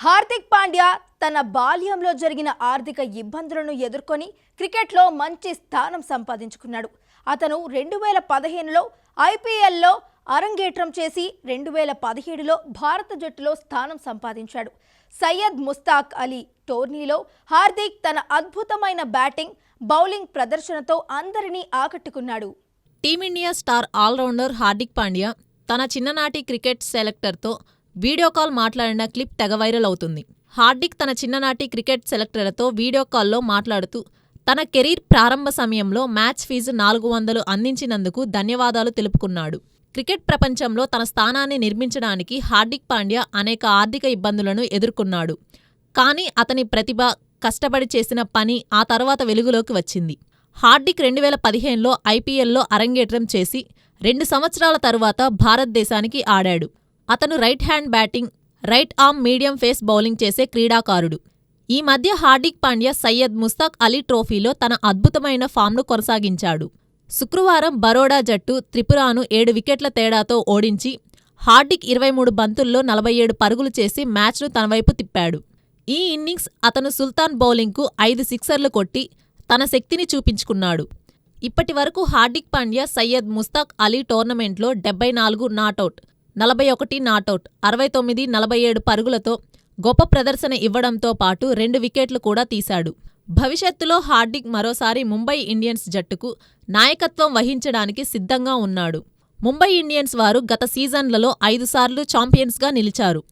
హార్దిక్ పాండ్యా తన బాల్యంలో జరిగిన ఆర్థిక ఇబ్బందులను ఎదుర్కొని క్రికెట్లో మంచి స్థానం సంపాదించుకున్నాడు. అతను రెండు వేల పదిహేనులో ఐపీఎల్లో అరంగేట్రం చేసి రెండు వేల పదిహేడులో భారత జట్టులో స్థానం సంపాదించాడు. సయ్యద్ ముస్తాక్ అలీ టోర్నీలో హార్దిక్ తన అద్భుతమైన బ్యాటింగ్ బౌలింగ్ ప్రదర్శనతో అందరినీ ఆకట్టుకున్నాడు. Team india star allrounder Hardik Pandya తన చిన్ననాటి క్రికెట్ సెలెక్టర్తో వీడియో కాల్ మాట్లాడిన క్లిప్ తెగ వైరల్ అవుతుంది. హార్దిక్ తన చిన్ననాటి క్రికెట్ సెలెక్టర్లతో వీడియో కాల్లో మాట్లాడుతూ తన కెరీర్ ప్రారంభ సమయంలో మ్యాచ్ ఫీజు నాలుగు వందలు అందించినందుకు ధన్యవాదాలు తెలుపుకున్నాడు. క్రికెట్ ప్రపంచంలో తన స్థానాన్ని నిర్మించడానికి హార్దిక్ పాండ్యా అనేక ఆర్థిక ఇబ్బందులను ఎదుర్కొన్నాడు. కానీ అతని ప్రతిభ కష్టపడి చేసిన పని ఆ తర్వాత వెలుగులోకి వచ్చింది. హార్దిక్ రెండు వేల పదిహేనులో ఐపీఎల్లో అరంగేట్రం చేసి రెండు సంవత్సరాల తరువాత భారతదేశానికి ఆడాడు. అతను right hand batting right arm medium pace bowling చేసే క్రీడాకారుడు. ఈ మధ్య హార్దిక్ పాండ్యా సయ్యద్ ముస్తాక్ అలీ ట్రోఫీలో తన అద్భుతమైన ఫామ్ను కొనసాగించాడు. శుక్రవారం బరోడా జట్టు త్రిపురాను ఏడు వికెట్ల తేడాతో ఓడించి హార్దిక్ ఇరవై మూడు బంతుల్లో నలభై ఏడు పరుగులు చేసి మ్యాచ్ను తనవైపు తిప్పాడు. ఈ ఇన్నింగ్స్ అతను సుల్తాన్ బౌలింగ్కు ఐదు సిక్సర్లు కొట్టి తన శక్తిని చూపించుకున్నాడు. ఇప్పటి వరకు హార్దిక్ పాండ్యా సయ్యద్ ముస్తాక్ అలీ టోర్నమెంట్లో డెబ్బై నాలుగు నాటౌట్ నలభై ఒకటి నాటౌట్ అరవై తొమ్మిది నలభై ఏడు పరుగులతో గొప్ప ప్రదర్శన ఇవ్వడంతో పాటు రెండు వికెట్లు కూడా తీశాడు. భవిష్యత్తులో హార్దిక్ మరోసారి ముంబై ఇండియన్స్ జట్టుకు నాయకత్వం వహించడానికి సిద్ధంగా ఉన్నాడు. ముంబై ఇండియన్స్ వారు గత సీజన్లలో ఐదుసార్లు ఛాంపియన్స్గా నిలిచారు.